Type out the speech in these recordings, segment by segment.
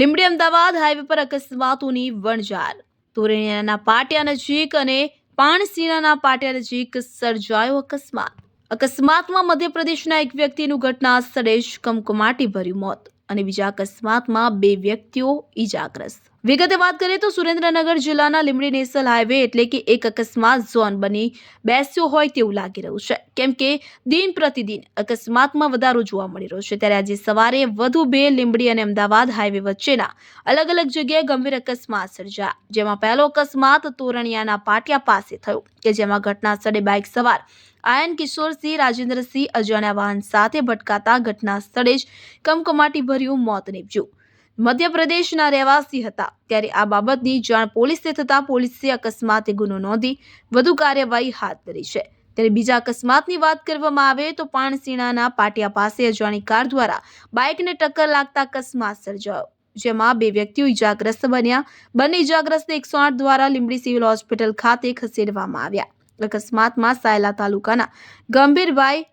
Limbdi Ahmedabad highway પર અકસ્માતોની વણઝાર. તોરણિયાના પાટિયા નજીક અને પાણસીણાના પાટિયા નજીક સર્જાયો અકસ્માત. અકસ્માતમાં મધ્યપ્રદેશના એક વ્યક્તિનું ઘટના સ્થળે જ કમકમાટી ભર્યું મોત અને બીજા અકસ્માતમાં બે વ્યક્તિઓ ઈજાગ્રસ્ત. વિગતે વાત કરીએ તો સુરેન્દ્રનગર જિલ્લાના લીમડી નેશનલ હાઈવે એટલે કે એક અકસ્માત ઝોન બની બેસ્યો હોય તેવું લાગી રહ્યું છે. કેમ કે દિન પ્રતિદિન અકસ્માતમાં વધારો જોવા મળી રહ્યો છે. ત્યારે આજે સવારે વધુ બે લીંબડી અને અમદાવાદ હાઈવે વચ્ચેના અલગ અલગ જગ્યાએ ગંભીર અકસ્માત સર્જાયા. જેમાં પહેલો અકસ્માત તોરણિયાના પાટિયા પાસે થયો, કે જેમાં ઘટના સ્થળે બાઇક સવાર આયન કિશોરસિંહ, રાજેન્દ્રસિંહ, અજાણ્યા વાહન સાથે ભટકાતા ઘટના સ્થળે જ કમકમાટી ભર્યું મોત નીપજ્યું. મધ્યપ્રદેશના રહેવાસી હતા. ત્યારે આ બાબતની જાણ પોલીસને થતાં પોલીસે અકસ્માતે ગુનો નોંધી વધુ કાર્યવાહી હાથ ધરી છે. ત્યારે બીજા અકસ્માતની વાત કરવામાં આવે તો પાણસીણાના પાટિયા પાસે અજાણી કાર દ્વારા બાઇકને ટક્કર લાગતા અકસ્માત સર્જાયો. જેમાં બે વ્યક્તિઓ ઈજાગ્રસ્ત બન્યા. બંને ઇજાગ્રસ્ત એકસો આઠ દ્વારા લીંબડી સિવિલ હોસ્પિટલ ખાતે ખસેડવામાં આવ્યા. અકસ્માતમાં સાયલા તાલુકાના ગંભીરભાઈ,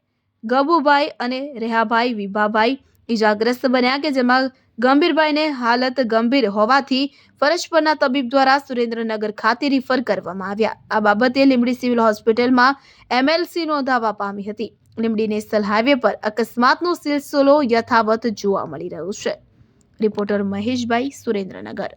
ગબુભાઈ અને રેહાભાઈ વિભાભાઈ ઈજાગ્રસ્ત બન્યા કે જેમાં ગંભીરભાઈને હાલત ગંભીર હોવાથી ફરજ પરના તબીબ દ્વારા સુરેન્દ્રનગર ખાતે રિફર કરવામાં આવ્યા. આ બાબતે લીંબડી સિવિલ હોસ્પિટલમાં એમએલસી નોંધાવા પામી હતી. લીંબડી નેશનલ હાઈવે પર અકસ્માતનો સિલસિલો યથાવત જોવા મળી રહ્યો છે. રિપોર્ટર મહેશભાઈ સુરેન્દ્રનગર.